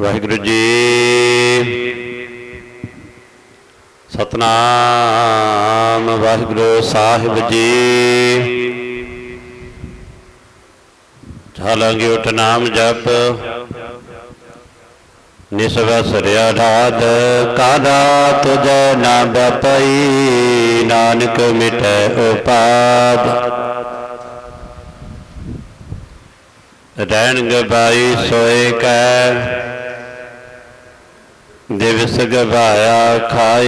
ਵਾਹਿਗੁਰੂ ਜੀ। ਸਤਨਾਮ ਵਾਹਿਗੁਰੂ ਸਾਹਿਬ ਜੀ। ਚਾਲਾਂਗੇ ਉਠ ਨਾਮ ਜਪ। ਨਿਸਵਾ ਸਰਿਆ ਢਾਦ ਕਾਦਾ ਤੁਜੈ ਨਾ ਬਪਈ ਨਾਨਕ ਮਿਟੈ ਉਪਾਦ। ਰਹਿਣ ਗਵਾਈ ਸੋਏ ਕੈ। ਦਿਵਸ ਗਵਾਇਆ ਖਾਏ।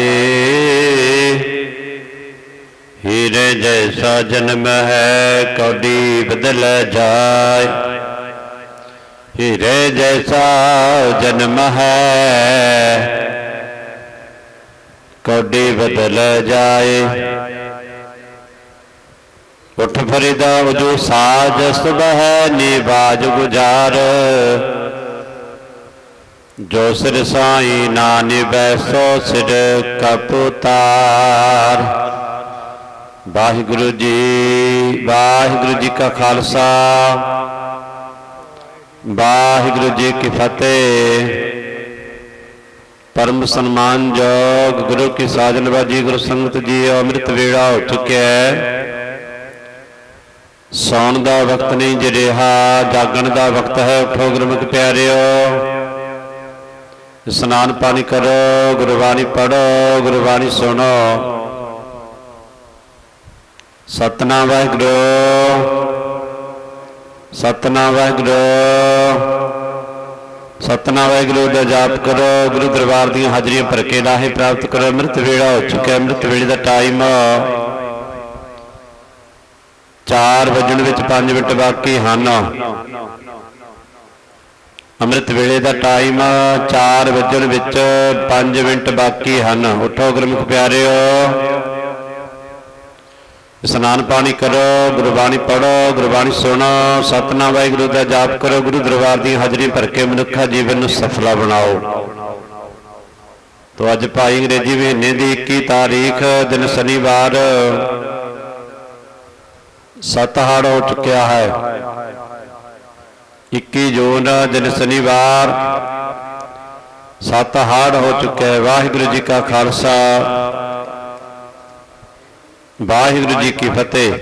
ਹੀਰੇ ਜੈਸਾ ਜਨਮ ਹੈ, ਕੌਡੀ ਬਦਲ ਜਾਏ। ਹੀਰੇ ਜੈਸਾ ਜਨਮ ਹੈ, ਕੌਡੀ ਬਦਲ ਜਾਏ। ਉਠ ਫਰੀਦਾ ਜੋ ਸਾਜ ਸੁਬਹ ਨਿਵਾਜ ਗੁਜਾਰ। ਜੋ ਸਿਰ ਸਾਈ ਨਾ ਨਿਵੈ ਸੋ ਸਿਰ ਕਪੁਤਾਰ। ਵਾਹਿਗੁਰੂ ਜੀ ਵਾਹਿਗੁਰੂ ਜੀ ਕਾ ਖਾਲਸਾ। ਵਾਹਿਗੁਰੂ ਜੀ ਕੀ ਫਤਿਹ। ਪਰਮ ਸਨਮਾਨ ਸਨਮਾਨਯੋਗ ਗੁਰੂ ਕੀ ਸਾਜਨਵਾਜੀ ਗੁਰੂ ਸੰਗਤ ਜੀ, ਅੰਮ੍ਰਿਤ ਵੇਲਾ ਹੋ ਚੁੱਕਿਆ ਹੈ। ਸੌਣ ਦਾ ਵਕਤ ਨਹੀਂ ਜੇ ਰਿਹਾ ਜਾਗਣ ਦਾ ਵਕਤ ਹੈ, ਉਠੋ ਗੁਰਮੁਖ ਪਿਆਰਿਓ। ਇਸ਼ਨਾਨ ਪਾਣੀ ਕਰੋ, ਗੁਰਬਾਣੀ ਪੜੋ ਗੁਰਬਾਣੀ ਸੁਣੋ। ਸਤਨਾਮ ਵਾਹਿਗੁਰੂ। ਸਤਨਾਮ ਵਾਹਿਗੁਰੂ। ਸਤਨਾਮ ਵਾਹਿਗੁਰੂ ਦਾ ਜਾਪ ਕਰੋ, ਗੁਰੂ ਦਰਬਾਰ ਦੀਆਂ ਹਾਜ਼ਰੀਆਂ ਭਰ ਕੇ ਲਾਹੇ ਪ੍ਰਾਪਤ ਕਰੋ। ਅੰਮ੍ਰਿਤ ਵੇਲਾ ਹੋ ਚੁੱਕਿਆ, ਅੰਮ੍ਰਿਤ ਵੇਲੇ ਦਾ ਟਾਈਮ 4 ਵਜਣ ਵਿੱਚ 5 ਮਿੰਟ ਬਾਕੀ ਹਨ। ਅੰਮ੍ਰਿਤ ਵੇਲੇ ਦਾ ਟਾਈਮ 4 ਵਜਣ ਵਿੱਚ 5 ਮਿੰਟ ਬਾਕੀ ਹਨ। ਉਠੋ ਗੁਰਮੁਖ ਪਿਆਰਿਓ। ਇਸ਼ਨਾਨ ਪਾਣੀ ਕਰੋ, ਗੁਰਬਾਣੀ ਪੜੋ ਗੁਰਬਾਣੀ ਸੁਣੋ, ਸਤਨਾਮ ਵਾਹਿਗੁਰੂ ਦਾ ਜਾਪ ਕਰੋ, ਗੁਰੂ ਦਰਬਾਰ ਦੀ ਹਾਜ਼ਰੀ ਭਰ ਕੇ ਮਨੁੱਖਾ ਜੀਵਨ ਨੂੰ ਸਫਲਾ ਬਣਾਓ। ਤੋ ਅੱਜ ਭਾਈ ਅੰਗਰੇਜ਼ੀ ਮਹੀਨੇ ਦੀ 21 ਤਾਰੀਖ, ਦਿਨ ਸ਼ਨੀਵਾਰ, ਸਤਹਾੜ ਹੋ ਚੁੱਕਿਆ ਹੈ। 21 ਜੂਨ ਦਿਨ ਸ਼ਨੀਵਾਰ ਸਤਹਾੜ ਹੋ ਚੁੱਕਿਆ ਹੈ। ਵਾਹਿਗੁਰੂ ਜੀ ਕਾ ਖਾਲਸਾ। ਵਾਹਿਗੁਰੂ ਜੀ ਕੀ ਫਤਿਹ।